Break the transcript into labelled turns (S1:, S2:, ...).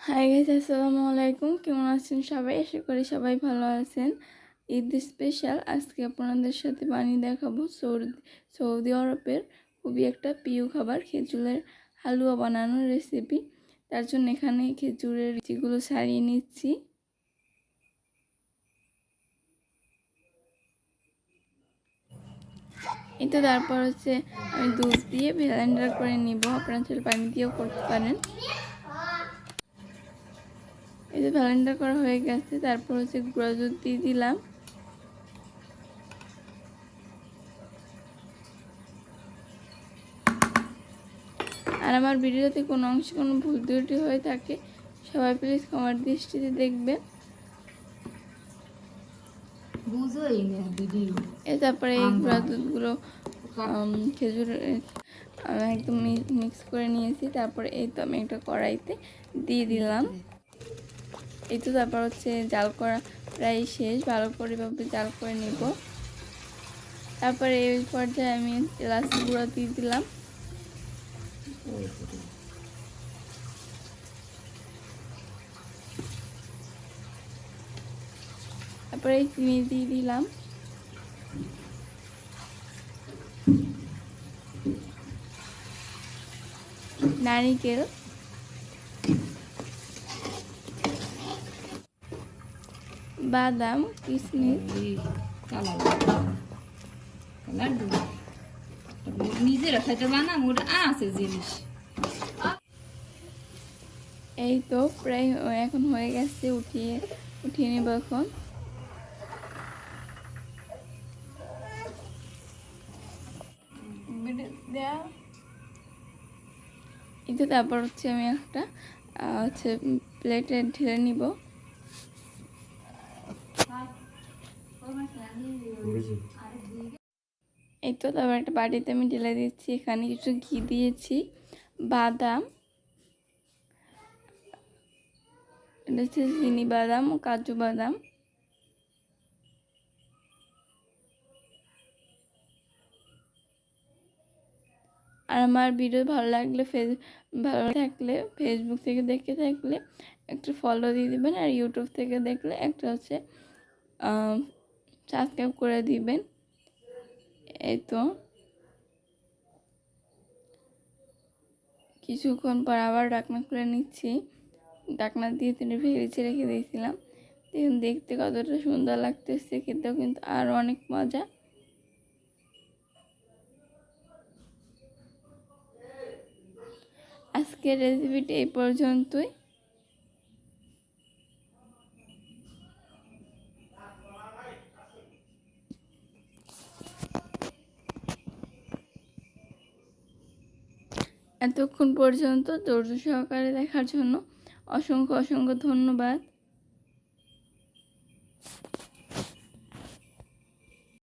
S1: Hi guys আসসালামু আলাইকুম। কেমন আছেন সবাই? আশা করি সবাই ভালো আছেন। ঈদ স্পেশাল আজকে আপনাদের সাথে বানিয়ে দেখাবো সৌদি সৌদি আরবের খুবই একটা প্রিয় খাবার, খেজুরের হালুয়া বানানোর রেসিপি তার জন্য এখানে খেজুরের যেগুলো সারিয়ে নিচ্ছি। এটা তারপর হচ্ছে আমি দুধ দিয়ে ব্লেন্ডার করে নিব। আপনারা চাইলে পানি দিয়েও করতে পারেন। এই যে ভ্যালেন্ডার করা হয়ে গেছে তারপর হচ্ছে গুঁড়া দুধ দিয়ে দিলাম। আর আমার ভিডিওতে কোনো অংশে কোনো ভুল ত্রুটি হয়ে থাকে সবাই প্লিজ ক্ষমার দৃষ্টিতে দেখবেন। তারপরে এই গুঁড়া দুধগুলো খেজুর একদম মিক্স করে নিয়েছি তারপরে এই তো আমি একটা কড়াইতে দিয়ে দিলাম। এই তো তারপর হচ্ছে জাল করা প্রায় শেষ, ভালো করে ভাবে জাল করে নিব। তারপরে এই পর্যায়ে আমি এলাচ গুঁড়ো দিয়ে দিলাম। তারপরে চিনি দিয়ে দিলাম। নারিকেল। বাদাম কিশমিশ
S2: কালার কালার নিজেরা খাইতে বানাম ওটা আছে জিনিস।
S1: এই তো প্রায় এখন হয়ে গেছে উঠিয়ে উঠিয়ে নেব এখন। এই তো তারপর হচ্ছে আমি একটা হচ্ছে প্লেটে ঢেলে নিব। এই তো তারপর একটা বাটিতে আমি ঢেলে দিচ্ছি, এখানে কিছু ঘি দিয়েছি, বাদাম, এটা হচ্ছে চিনি বাদাম ও কাজু বাদাম। আর আমার ভিডিও ভালো লাগলে ফেস, ভালো থাকলে ফেসবুক থেকে দেখে থাকলে একটা ফলো দিয়ে দিবেন আর ইউটিউব থেকে দেখলে একটা হচ্ছে সাবস্ক্রাইব করে দিবেন। এই তো। কিছুক্ষণ পর আবার ডাকনা খুলে নিচ্ছি। ডাকনা দিয়ে তিনি ভেজে রেখে দিয়েছিলাম। দেখুন, দেখতে কতটা সুন্দর লাগতেছে, খেতেও কিন্তু আরও অনেক মজা। আজকের রেসিপিটি এই পর্যন্তই। এতক্ষণ পর্যন্ত ধৈর্য সহকারে দেখার জন্য অসংখ্য অসংখ্য ধন্যবাদ।